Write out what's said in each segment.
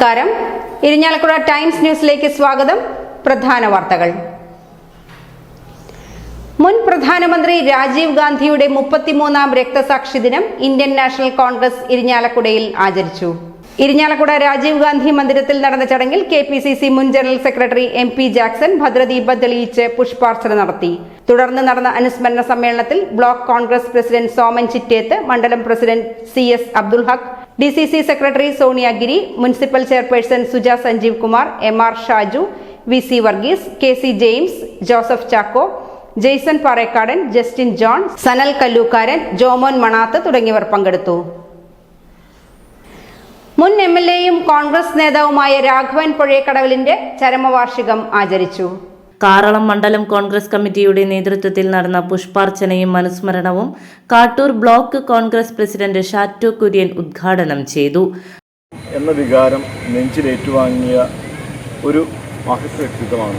നമസ്കാരം. ഇരിഞ്ഞാലക്കുട ടൈംസ് ന്യൂസിലേക്ക് സ്വാഗതം. പ്രധാന വാർത്തകൾ. മുൻ പ്രധാനമന്ത്രി രാജീവ് ഗാന്ധിയുടെ മുപ്പത്തിമൂന്നാം രക്തസാക്ഷി ദിനം ഇന്ത്യൻ നാഷണൽ കോൺഗ്രസ് ഇരിഞ്ഞാലക്കുടയിൽ ആചരിച്ചു. ഇരിഞ്ഞാലക്കുട രാജീവ് ഗാന്ധി മന്ദിരത്തിൽ നടന്ന ചടങ്ങിൽ കെ പി സി സി മുൻ general secretary M P Jackson ഭദ്രദീപ തെളിയിച്ച് പുഷ്പാർച്ചന നടത്തി. തുടർന്ന് നടന്ന അനുസ്മരണ സമ്മേളനത്തിൽ ബ്ലോക്ക് കോൺഗ്രസ് പ്രസിഡന്റ് സോമൻ ചിറ്റേത്ത് മണ്ഡലം president C S Abdul Haq D C C secretary Soniyagiri municipal chairperson Suja Sanjeev Kumar M R Shaju V C Varghese K C James Joseph Chacko Jaison Parekkadan Justin John Sanal Kallookkaran Jomon Manath തുടങ്ങിയവർ പങ്കെടുത്തു. മുൻ M L എയും കോൺഗ്രസ് നേതാവുമായ രാഘവൻ പുഴയക്കടവലിന്റെ ചരമവാർഷികം ആചരിച്ചു. കാറളം മണ്ഡലം കോൺഗ്രസ് കമ്മിറ്റിയുടെ നേതൃത്വത്തിൽ നടന്ന പുഷ്പാർച്ചനയും അനുസ്മരണവും കാട്ടൂർ ബ്ലോക്ക് കോൺഗ്രസ് പ്രസിഡന്റ് ഷാറ്റോ കുര്യൻ ഉദ്ഘാടനം ചെയ്തു. എന്ന വികാരം നെഞ്ചിലേറ്റുവാങ്ങിയ ഒരു മഹത് വ്യക്തിത്വമാണ്.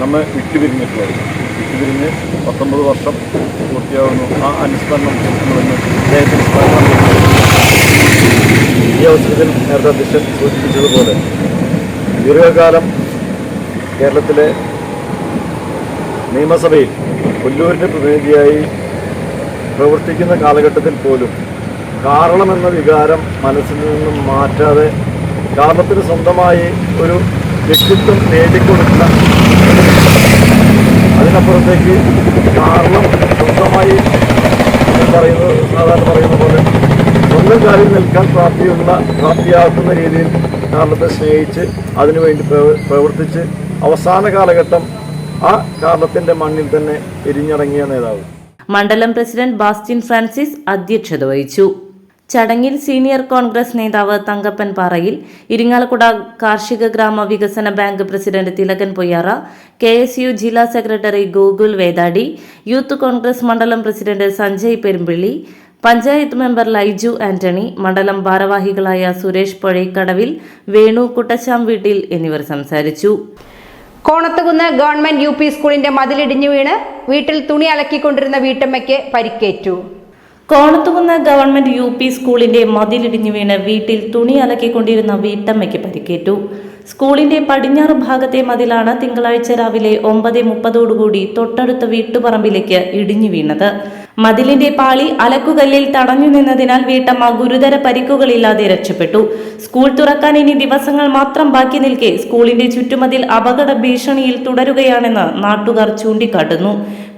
നമ്മൾ വിട്ടുപിരിഞ്ഞിട്ടുള്ളത്. വിട്ടുപിരിഞ്ഞ് പത്തൊമ്പത് വർഷം പൂർത്തിയാകുന്നു ആ അനുസ്മരണം ഈ അവസരത്തിൽ നേരത്തെ അധ്യക്ഷൻ സൂചിപ്പിച്ചതുപോലെ ദീർഘകാലം കേരളത്തിലെ നിയമസഭയിൽ കൊല്ലൂരിന്റെ പ്രതിനിധിയായി പ്രവർത്തിക്കുന്ന കാലഘട്ടത്തിൽ പോലും കാരണമെന്ന വികാരം മനസ്സിൽ നിന്നും മാറ്റാതെ കാരണത്തിന് സ്വന്തമായി ഒരു വ്യക്തിത്വം നേടിക്കൊടുക്കുന്ന അതിനപ്പുറത്തേക്ക് കാരണം സ്വന്തമായി പറയുന്നത് സാധാരണ പറയുന്ന പോലെ സ്വന്തം കാര്യം നിൽക്കാൻ പ്രാപ്തിയുള്ള പ്രാപ്തിയാക്കുന്ന രീതിയിൽ കാരണത്തെ സ്നേഹിച്ച് അതിനുവേണ്ടി പ്രവ- പ്രവർത്തിച്ച് അവസാന കാലഘട്ടം ആ കാരണത്തിന്റെ മണ്ണിൽ തന്നെ എരിഞ്ഞിറങ്ങിയ നേതാവ്. മണ്ഡലം പ്രസിഡന്റ് ബാസ്റ്റിൻ ഫ്രാൻസിസ് അധ്യക്ഷത വഹിച്ചു. ചടങ്ങിൽ സീനിയർ കോൺഗ്രസ് നേതാവ് തങ്കപ്പൻ പാറയിൽ ഇരിങ്ങാലക്കുട കാർഷിക ഗ്രാമ വികസന bank president Thilakan Poyyara K S U ജില്ലാ സെക്രട്ടറി ഗോകുൽ വേദാടി യൂത്ത് കോൺഗ്രസ് മണ്ഡലം പ്രസിഡന്റ് സഞ്ജയ് പെരുമ്പിള്ളി പഞ്ചായത്ത് മെമ്പർ ലൈജു ആന്റണി മണ്ഡലം ഭാരവാഹികളായ സുരേഷ് പൊഴേക്കടവിൽ വേണു കുട്ടശാം വീട്ടിൽ എന്നിവർ സംസാരിച്ചു. കോണത്തുകുന്ന് ഗവൺമെന്റ് യു പി സ്കൂളിന്റെ മതിലിടിഞ്ഞു വീണ് വീട്ടിൽ തുണി അലക്കിക്കൊണ്ടിരുന്ന വീട്ടമ്മയ്ക്ക് പരിക്കേറ്റു. കോണത്തുകുന്ന് ഗവൺമെന്റ് യു പി സ്കൂളിന്റെ മതിലിടിഞ്ഞു വീണ് വീട്ടിൽ തുണി അലക്കിക്കൊണ്ടിരുന്ന വീട്ടമ്മയ്ക്ക് പരിക്കേറ്റു. സ്കൂളിന്റെ പടിഞ്ഞാറ് ഭാഗത്തെ മതിലാണ് തിങ്കളാഴ്ച രാവിലെ ഒമ്പത് മുപ്പതോടുകൂടി തൊട്ടടുത്ത വീട്ടുപറമ്പിലേക്ക് ഇടിഞ്ഞു വീണത്. മതിലിന്റെ പാളി അലക്കുകല്ലിൽ തടഞ്ഞു നിന്നതിനാൽ വീട്ടമ്മ ഗുരുതര പരിക്കുകളില്ലാതെ രക്ഷപ്പെട്ടു. സ്കൂൾ തുറക്കാൻ ഇനി ദിവസങ്ങൾ മാത്രം ബാക്കി നിൽക്കെ സ്കൂളിന്റെ ചുറ്റുമതിൽ അപകട ഭീഷണിയിൽ തുടരുകയാണെന്ന് നാട്ടുകാർ ചൂണ്ടിക്കാട്ടുന്നു.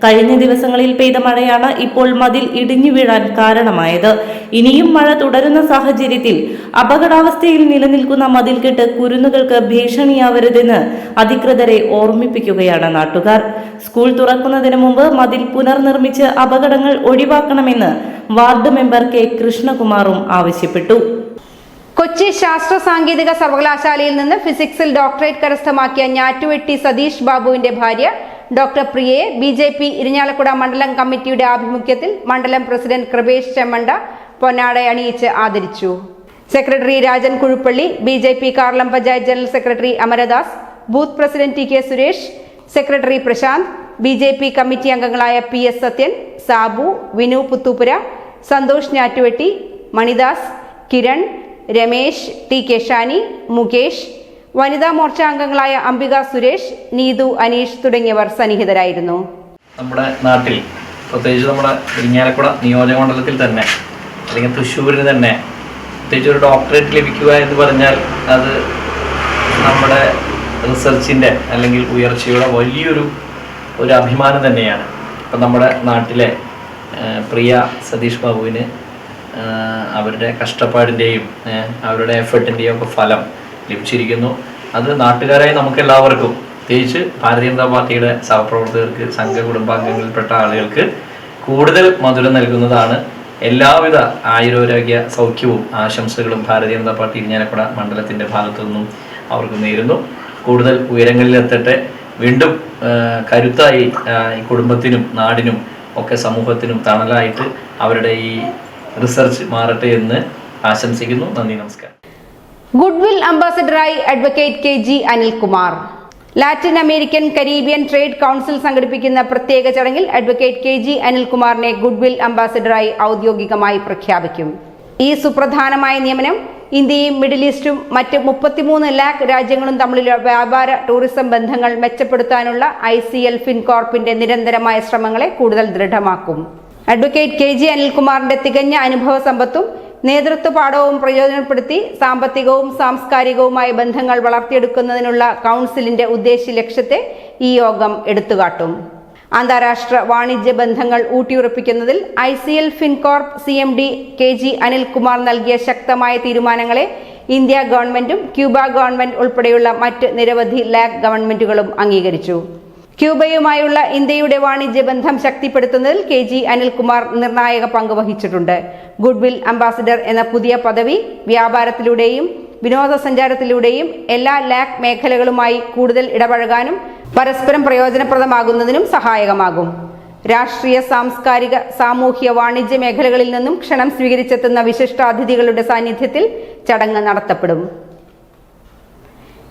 കഴിഞ്ഞ ദിവസങ്ങളിൽ പെയ്ത മഴയാണ് ഇപ്പോൾ മതിൽ ഇടിഞ്ഞു വീഴാൻ കാരണമായത്. ഇനിയും മഴ തുടരുന്ന സാഹചര്യത്തിൽ അപകടാവസ്ഥയിൽ നിലനിൽക്കുന്ന മതിൽകെട്ട് കുരുന്നുകൾക്ക് ഭീഷണിയാവരുതെന്ന് അധികൃതരെ ഓർമ്മിപ്പിക്കുകയാണ് നാട്ടുകാർ. സ്കൂൾ തുറക്കുന്നതിന് മുമ്പ് മതിൽ പുനർനിർമ്മിച്ച് അപകടങ്ങൾ ഒഴിവാക്കണമെന്ന് വാർഡ് മെമ്പർ കെ കൃഷ്ണകുമാറും ആവശ്യപ്പെട്ടു. കൊച്ചി ശാസ്ത്ര സാങ്കേതിക സർവകലാശാലയിൽ നിന്ന് ഫിസിക്സിൽ ഡോക്ടറേറ്റ് കരസ്ഥമാക്കിയ ഞാറ്റുവെട്ടി സതീഷ് ബാബുവിന്റെ ഭാര്യ ഡോക്ടർ പ്രിയയെ ബി ജെ പി ഇരിഞ്ഞാലക്കുട മണ്ഡലം കമ്മിറ്റിയുടെ ആഭിമുഖ്യത്തിൽ മണ്ഡലം പ്രസിഡന്റ് കൃപേഷ് ചെമ്മണ്ട പൊന്നാട അണിയിച്ച് ആദരിച്ചു. Secretary Rajan Kuzhuppally B J P Karlam panchayat general secretary Amaradas booth president T K Suresh secretary Prashanth B J P committee അംഗങ്ങളായ P S Sathyan Sabu Vinu Puthoopura Santhosh Njattuvetti Manidas Kiran Ramesh T K Shani Mukesh വനിതാ മോർച്ച അംഗങ്ങളായ അംബിക സുരേഷ് നീതു അനീഷ് തുടങ്ങിയവർ സന്നിഹിതരായിരുന്നു. നമ്മുടെ നാട്ടിൽ പ്രത്യേകിച്ച് നമ്മുടെ ഇരിങ്ങാലക്കുട നിയോജക മണ്ഡലത്തിൽ തന്നെ അല്ലെങ്കിൽ തൃശ്ശൂരിന് തന്നെ പ്രത്യേകിച്ച് ഒരു ഡോക്ടറേറ്റ് ലഭിക്കുക എന്ന് പറഞ്ഞാൽ അത് നമ്മുടെ റിസർച്ചിന്റെ അല്ലെങ്കിൽ ഉയർച്ചയുടെ വലിയൊരു ഒരു അഭിമാനം തന്നെയാണ്. ഇപ്പം നമ്മുടെ നാട്ടിലെ പ്രിയ സതീഷ് ബാബുവിന് അവരുടെ കഷ്ടപ്പാടിന്റെയും അവരുടെ എഫേർട്ടിന്റെയും ഒക്കെ ഫലം ലഭിച്ചിരിക്കുന്നു. അത് നാട്ടുകാരായി നമുക്ക് എല്ലാവർക്കും പ്രത്യേകിച്ച് ഭാരതീയ ജനതാ പാർട്ടിയുടെ സഹപ്രവർത്തകർക്ക് സംഘ കുടുംബാംഗങ്ങളിൽപ്പെട്ട ആളുകൾക്ക് കൂടുതൽ മധുരം നൽകുന്നതാണ് എല്ലാവിധ ആയുരാരോഗ്യ സൗഖ്യവും ആശംസകളും ഭാരതീയ ജനതാ പാർട്ടി ഇരിഞ്ഞാലക്കുട മണ്ഡലത്തിന്റെ ഭാഗത്തു നിന്നും അവർക്ക് നേരുന്നു. കൂടുതൽ ഉയരങ്ങളിലെത്തട്ടെ വീണ്ടും കരുത്തായി ഈ കുടുംബത്തിനും നാടിനും ഒക്കെ സമൂഹത്തിനും തണലായിട്ട് അവരുടെ ഈ റിസർച്ച് മാറട്ടെ എന്ന് ആശംസിക്കുന്നു. നന്ദി നമസ്കാരം. Goodwill അംബാസഡറായി advocate K G Anilkumar. Latin American Caribbean trade council സംഘടിപ്പിക്കുന്ന പ്രത്യേക ചടങ്ങിൽ അഡ്വക്കേറ്റ് കെ ജി അനിൽകുമാറിനെ ഗുഡ്വിൽ അംബാസിഡറായി ഔദ്യോഗികമായി പ്രഖ്യാപിക്കും. ഈ സുപ്രധാനമായ നിയമനം ഇന്ത്യയും മിഡിൽ ഈസ്റ്റും മറ്റ് മുപ്പത്തിമൂന്ന് ലാക്ക് രാജ്യങ്ങളും തമ്മിലുള്ള വ്യാപാര ടൂറിസം ബന്ധങ്ങൾ മെച്ചപ്പെടുത്താനുള്ള ഐ സി എൽ ഫിൻകോർപ്പിന്റെ നിരന്തരമായ ശ്രമങ്ങളെ കൂടുതൽ ദൃഢമാക്കും. അഡ്വക്കേറ്റ് കെ ജി അനിൽകുമാറിന്റെ തികഞ്ഞ അനുഭവ സമ്പത്തും നേതൃത്വ പാഠവും പ്രയോജനപ്പെടുത്തി സാമ്പത്തികവും സാംസ്കാരികവുമായ ബന്ധങ്ങൾ വളർത്തിയെടുക്കുന്നതിനുള്ള കൗൺസിലിന്റെ ഉദ്ദേശ ലക്ഷ്യത്തെ ഈ യോഗം എടുത്തുകാട്ടും. അന്താരാഷ്ട്ര വാണിജ്യ ബന്ധങ്ങൾ ഊട്ടിയുറപ്പിക്കുന്നതിൽ I C L Fincorp C M D K G Anilkumar നൽകിയ ശക്തമായ തീരുമാനങ്ങളെ ഇന്ത്യ ഗവൺമെന്റും ക്യൂബ ഗവൺമെന്റ് ഉൾപ്പെടെയുള്ള മറ്റ് നിരവധി ലാക് ഗവൺമെന്റുകളും അംഗീകരിച്ചു. ക്യൂബയുമായുള്ള ഇന്ത്യയുടെ വാണിജ്യ ബന്ധം ശക്തിപ്പെടുത്തുന്നതിൽ കെ ജി അനിൽകുമാർ നിർണായക പങ്ക് വഹിച്ചിട്ടുണ്ട്. ഗുഡ്വിൽ അംബാസിഡർ എന്ന പുതിയ പദവി വ്യാപാരത്തിലൂടെയും വിനോദസഞ്ചാരത്തിലൂടെയും എല്ലാ ലാക് മേഖലകളുമായി കൂടുതൽ ഇടപഴകാനും പരസ്പരം പ്രയോജനപ്രദമാകുന്നതിനും സഹായകമാകും. രാഷ്ട്രീയ സാംസ്കാരിക സാമൂഹ്യ വാണിജ്യ മേഖലകളിൽ നിന്നും ക്ഷണം സ്വീകരിച്ചെത്തുന്ന വിശിഷ്ടാതിഥികളുടെ സാന്നിധ്യത്തിൽ ചടങ്ങ് നടത്തപ്പെടും.